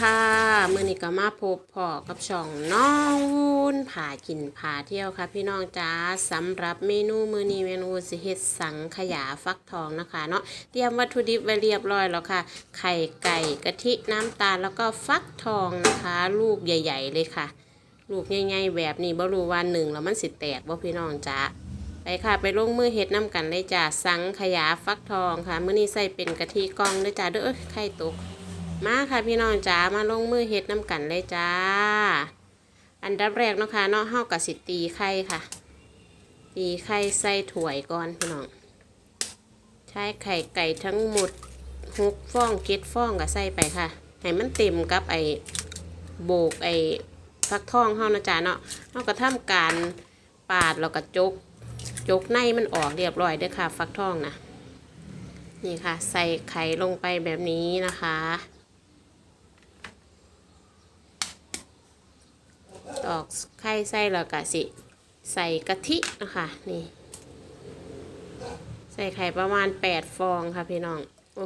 ค่ะมื่อนี้ก็มาพบพอกับช่องน้องวูนผากินผาเที่ยวค่ะพี่น้องจ้าสำหรับเมนูมื้อนี้เมนูสิเฮ็ดสังขยาฟักทองนะคะเนาะเตรียมวัตถุดิบไว้เรียบร้อยแล้วค่ะ ไข่ไก่กะทิน้ำตาลแล้วก็ฟักทองนะคะ ลูกใหญ่ ๆ เลยค่ะ ลูกใหญ่ๆแบบนี้บ่รู้วันหนึ่งแล้วมันสิแตกบ่พี่น้องจ้าไปค่ะไปลงมือเฮ็ดน้ำกันเลยจ้าสังขยาฟักทองค่ะมื้อนี้ใส่เป็นกะทิกองด้วยจ้าเด้อไข่ตก มาค่ะพี่น้องจ๋ามาลงมือเฮ็ดน้ำกันเลยจ้า อันดับแรกเนาะค่ะเนาะเฮากับสิตีไข่ค่ะ ตีไข่ใส่ถ้วยก่อนพี่น้อง ใช้ไข่ไก่ทั้งหมดหกฟองเจ็ดฟองก็ใส่ไปค่ะ ให้มันเต็มกับไอ้โบกไอ้ฟักทองเฮานะจ๊ะเนาะเฮาก็ทำการปาดแล้วก็จก จกในมันออกเรียบร้อยเด้อค่ะ ฟักทองนะนี่ค่ะ ใส่ไข่ลงไปแบบนี้นะคะ ตอกไข่ใส่แล้วก็สิ ใส่กะทินะคะนี่ ใส่ไข่ประมาณ8ฟองค่ะพี่น้องโอ้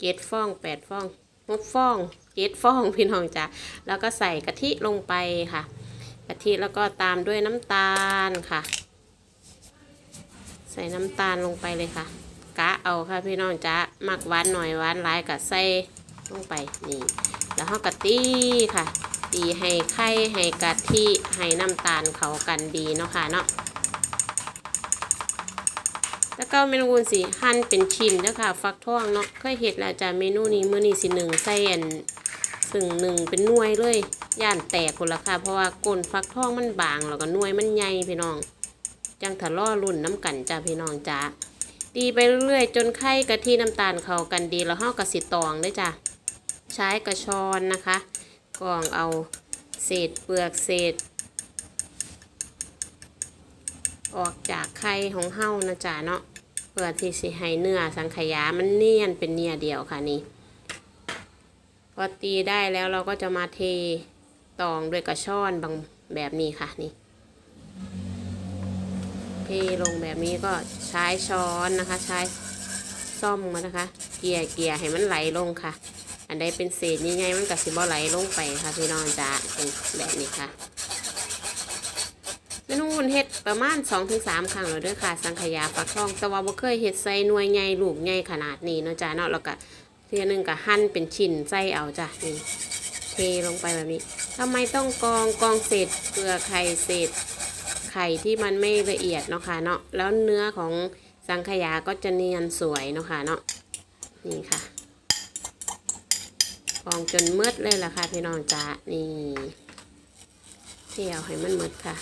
เจ็ดฟอง8ฟองหกฟองเจ็ดฟองพี่น้องจ้ะแล้วก็ใส่กะทิลงไปค่ะกะทิแล้วก็ตามด้วยน้ำตาลค่ะ ใส่น้ำตาลลงไปเลยค่ะกะเอาค่ะพี่น้องจ้ะมักหวานหน่อยหวานหลายก็ใส่ลงไปนี่แล้วเรากะตีค่ะ ตีให้ไข่ให้กะทิให้น้ำตาลเขากันดีเนาะค่ะเนาะแล้วก็เมนูสิหั่นเป็นชิ้นเด้อค่ะฟักทองเนาะเคยเห็ดแล้วจ้ะเมนูนี้มื้อนี้สิหนึ่งใส่อันซึ่งหนึ่งเป็นน่วยเลยย่านแตกคนละค่ะเพราะว่าก้นฟักทองมันบางแล้วก็น่วยมันใหญ่พี่น้อง จังทะล่อรุ่นน้ำกันจ้าพี่น้องจ้าตีไปเรื่อยๆ จนไข่กะทิน้ำตาลเข้ากันดีแล้วเฮากระสิตองด้วยจ้ะใช้กระชอนนะคะ กรองเอาเศษเปลือกเศษ ออกจากไข่ของเฮานะจ๊ะเนาะเพื่อที่สิให้เนื้อสังขยามันเนียนเป็นเนียเดียวค่ะนี่พอตีได้แล้วเราก็จะมาเทตองด้วยกระชอนบางแบบนี้ค่ะนี่เทลงแบบนี้ก็ใช้ช้อนนะคะ ใช้ซ่อมมานะคะ เกี่ยเกี่ยให้มันไหลลงค่ะ อันใดเป็นเศษนี่ไงมันกับสิบอไหลลงไปค่ะพี่น้องจ้าเป็นแบบนี้ค่ะเมนูเฮ็ดประมาณ 2-3ถึงครั้งแล้วเด้วยค่ะ สังขยาปักทอง แต่ว่าบ่เคยเฮ็ดใส่หน่วยใหญ่ลูกใหญ่ขนาดนี้เนาะจ้าเนาะแล้วก็เทียนึงก็หั่นเป็นชิ้นใส่เอาจ้ะนี่เทลงไปแบบนี้ทำไมต้องกองกองเศษเกลือกไข่เศษไข่ที่มันไม่ละเอียดเนาะค่ะเนาะแล้วเนื้อของสังขยาก็จะเนียนสวยเนาะค่ะเนาะนี่ค่ะ กองจนมืดเลยล่ะค่ะ พี่น้องจ้านี่เที่ยวให้มันมืดค่ะ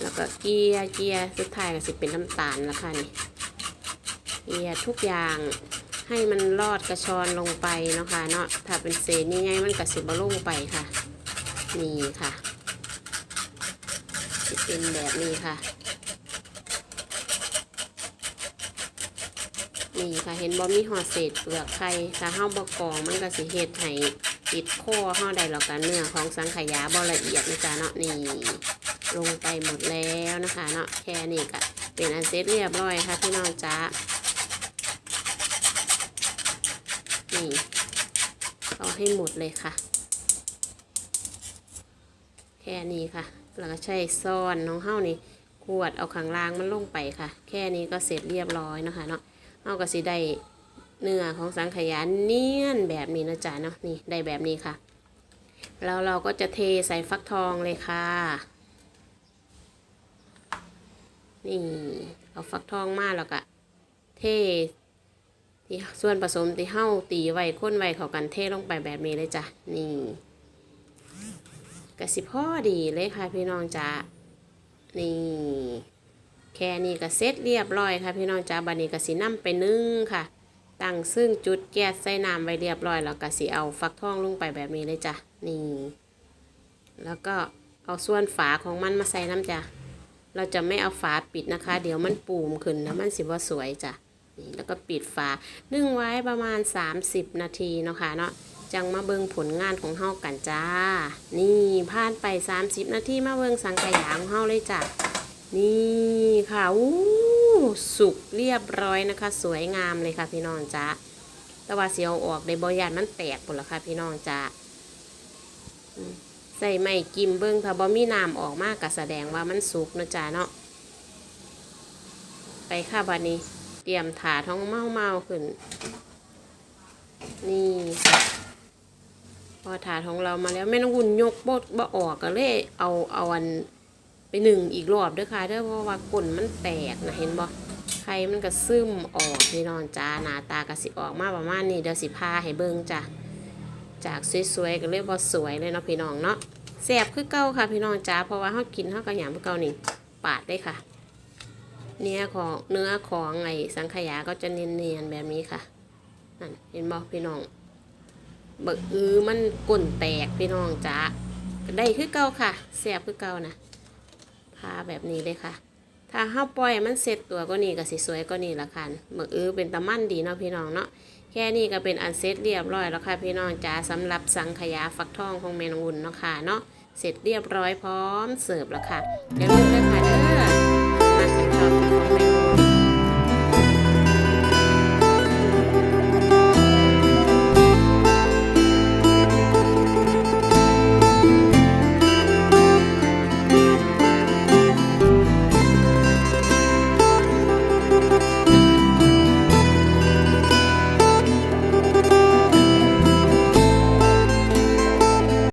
แล้วก็เกียร์เกียร์สุดท้ายก็สิเป็นน้ำตาลล้วค่ะนี่เกียร์ทุกอย่างให้มันรอดกระชอนลงไปเนาะค่ะเนาะถ้าเป็นเศษนี่ไงมันก็สิบลงไปค่ะ นี่ค่ะ เป็นแบบนี้ค่ะ นี่ค่ะเห็นบ่มีห่อเศษเปลือกไข่ถ้าเฮาบ่กรองมันก็สิเฮ็ดให้ติดคอเฮาได้แล้วกันเนื้อของสังขยาบ่ละเอียดนะจ๊ะเนาะนี่ลงไปหมดแล้วนะคะเนาะแค่นี้ก็เป็นอันเสร็จเรียบร้อยค่ะพี่น้องจ้านี่เอาให้หมดเลยค่ะ แค่นี้ค่ะแล้วก็ใช้ซ่อนน้องเฮ้านี่ขวดเอาข้างล่างมันลงไปค่ะ แค่นี้ก็เสร็จเรียบร้อยนะคะเนาะ เฮาก็สิได้เนื้อของสังขยาเนียนแบบนี้นะจ๊ะเนาะนี่ได้แบบนี้ค่ะแล้วเราก็จะเทใส่ฟักทองเลยค่ะ นี่เอาฟักทองมาแล้วก็เทที่ส่วนผสมที่เฮ้าตีไว้ข้นไว้เข้ากันเทลงไปแบบนี้เลยจ้ะนี่กระสิพ่อดีเลยค่ะพี่น้องจ้านี่ แค่นี้ก็เสร็จเรียบร้อยค่ะ พี่น้องจ้าบันนี้ก็สินำไปนึ่งค่ะ ตั้งซึ่งจุดแก๊สใส่น้ำไว้เรียบร้อย แล้วก็สิเอาฟักทองลงไปแบบนี้เลยจ้ะนี่ แล้วก็เอาส่วนฝาของมันมาใส่น้ำจ้ะเราจะไม่เอาฝาปิดนะคะ เดี๋ยวมันปูมขึ้นนะมันสิว่าสวยจ้ะนี่แล้วก็ปิดฝานึ่งไว้ประมาณ 30 นาทีเนาะค่ะเนาะจังมาเบิงผลงานของเฮากันจ้า นี่ผ่านไป 30 นาทีมาเบิงสังขยาของเฮาเลยจ้ะ นี่ค่ะอู้สุกเรียบร้อยนะคะ สวยงามเลยค่ะพี่น้องจ้าแต่ว่าเสียวออกได้บ่ยานมันแตกหมดละค่ะพี่น้องจ้าใส่ไม้กิมเบิ้งถ้าบ่มีน้ำออกมากก็แสดงว่ามันสุกนะจ้าเนาะไปค่ะบัดนี้ เตรียมถาท้องเมาเมาขึ้น นี่พอถาของเรามาแล้วแม่น้องวุ่นยกบดบ่ออกก็เลยเอาเอาอัน หนึ่งอีกรอบเด้อค่ะเด้อเพราะว่าก้นมันแตกนะเห็นบ่ไข่มันก็ซึมออกพี่น้องจ้าหน้าตากระสิออกมาประมาณนี้เดี๋ยวสิพาให้เบิ่งจ้ะจากสวยๆก็เลยบ่าสวยเลยเนาะพี่น้องเนาะแซ่บคือเก่าค่ะพี่น้องจ้าเพราะว่าเฮากินเฮาก็หยามคือเก่านี่ปาดได้ค่ะ เนื้อของเนื้อของไอ้สังขยาก็จะเนียนๆแบบนี้ค่ะนั่นเห็นบ่พี่น้องเบิกอือมันก้นแตกพี่น้องจ้าได้คือเก่าค่ะแซ่บคือเก่านะ นะแบบนี้เลยค่ะ ถ้าเ้าปล่อยมันเสร็จตัวก็นี่ก็สิสวยก็นี่ละค่ะหมึกอื้อเป็นตะมั่นดีเนาะพี่น้องเนาะแค่นี้ก็เป็นอันเสร็จเรียบร้อยแล้วค่ะพี่น้องจ้าสำหรับสังขยาฟักทองของเมนูอุ่นเนาะค่ะเนาะเสร็จเรียบร้อยพร้อมเสิร์ฟแล้วค่ะอย่าลืมเลยค่ะเด้อมาชม